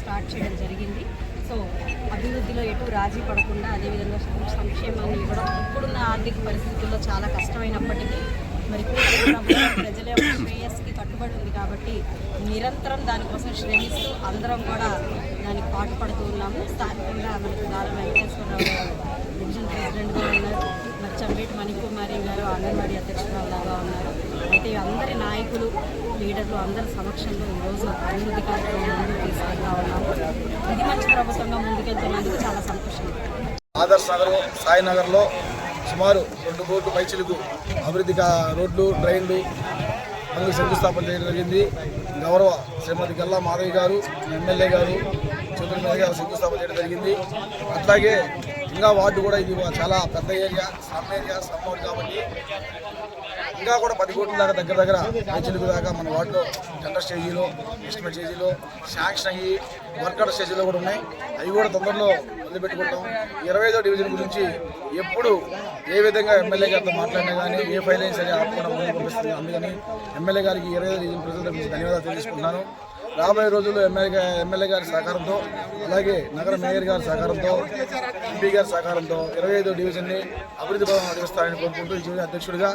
Start చేయడం జరిగింది. So అభివృద్ధిలో ఎటు రాజీ పడకుండా అదేవిధంగా సంక్షేమాన్ని ఇవ్వడం ఇప్పుడున్న ఆర్థిక పరిస్థితుల్లో చాలా కష్టమైనప్పటికీ మరి ప్రజల యొక్క శ్రేయస్కి కట్టుబడి ఉంది కాబట్టి నిరంతరం దానికోసం శ్రమిస్తూ అందరం కూడా దానికి పాటుపడుతూ ఉన్నాము. స్థానికంగా మనకి దార వెంకటేశ్వరరావు గారు డివిజన్ ప్రెసిడెంట్గా ఉన్నారు. మరి చంపేటి మణికుమారి గారు అంగన్వాడీ అధ్యక్షురాలుగా ఉన్నారు. అయితే అందరి నాయకులు లీడర్లు అందరి సమక్షంలో ఈరోజు అభివృద్ధి కార్యక్రమం తీసుకెళ్తా ఉన్నాము ఇది మంచి ప్రభుత్వంగా ముందుకెళ్తున్నందుకు చాలా సంతోషం. ఉంది. ఆదర్శ్ నగర్ సాయినగర్లో సుమారు రెండు కోట్ల పైచిలకు అభివృద్ధి రోడ్లు ట్రైన్లు అందుకు శంకుస్థాపన చేయడం జరిగింది. గౌరవ శ్రీమతి గల్లా మాధవి గారు ఎమ్మెల్యే గారు చంద్రబాబు గారు శంకుస్థాపన చేయడం జరిగింది. అట్లాగే ఇంకా వార్డు కూడా ఇది చాలా పెద్ద area some area some ward కాబట్టి ఇంకా కూడా పది కోట్ల దాకా దగ్గర దగ్గర పైచిలకు దాకా మన వార్డులో టెండర్ స్టేజీలో ఎస్టిమేట్ స్టేజీలో శాంక్షన్ అయ్యి వర్కర్ స్టేజీలో కూడా ఉన్నాయి. అవి కూడా తొందరలో వదిలిపెట్టుకుంటాం. ఇరవై ఐదో డివిజన్ గురించి ఎప్పుడు ఏ విధంగా ఎమ్మెల్యే గారితో మాట్లాడినా కానీ ఏ ఫైల్ అయినా సరే ఆపకుండా ముందుకు పంపిస్తుంది. అందుకని ఎమ్మెల్యే గారికి ఇరవై ఐదో డివిజన్ ప్రజల ధన్యవాదాలు తెలుసుకుంటున్నాను రాబోయే రోజుల్లో ఎమ్మెల్యే ఎమ్మెల్యే గారి సహకారంతో అలాగే నగర మేయర్ గారి సహకారంతో ఎంపీ గారి సహకారంతో ఇరవై ఐదో డివిజన్ని అభివృద్ధి భవనం నడిపిస్తారని కోరుకుంటూ ఈ డివిజన్ అధ్యక్షుడిగా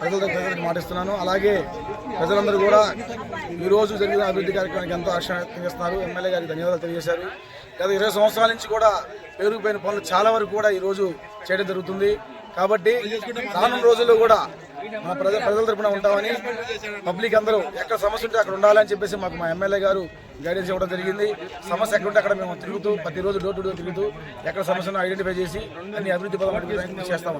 ప్రజలతో ప్రజలకు మాటిస్తున్నాను. అలాగే ప్రజలందరూ కూడా ఈ రోజు జరిగిన అభివృద్ధి కార్యక్రమానికి ఎంతో ఆశ చేస్తున్నారు. ఎమ్మెల్యే గారికి ధన్యవాదాలు తెలియజేశారు. గత ఇరవై సంవత్సరాల నుంచి కూడా పెరిగిపోయిన పనులు చాలా వరకు కూడా ఈరోజు చేయడం జరుగుతుంది. కాబట్టి రానున్న రోజుల్లో కూడా మా ప్రజల ప్రజల తరపున ఉంటామని పబ్లిక్ అందరూ ఎక్కడ సమస్య ఉంటే అక్కడ ఉండాలని చెప్పేసి మాకు మా ఎమ్మెల్యే గారు గైడెన్స్ ఇవ్వడం జరిగింది. సమస్య ఎక్కడ ఉంటే అక్కడ మేము తిరుగుతూ ప్రతిరోజు డోర్ టు డోర్ తిరుగుతూ ఎక్కడ సమస్యను ఐడెంటిఫై చేసి అన్ని అభివృద్ధి పదం చేస్తా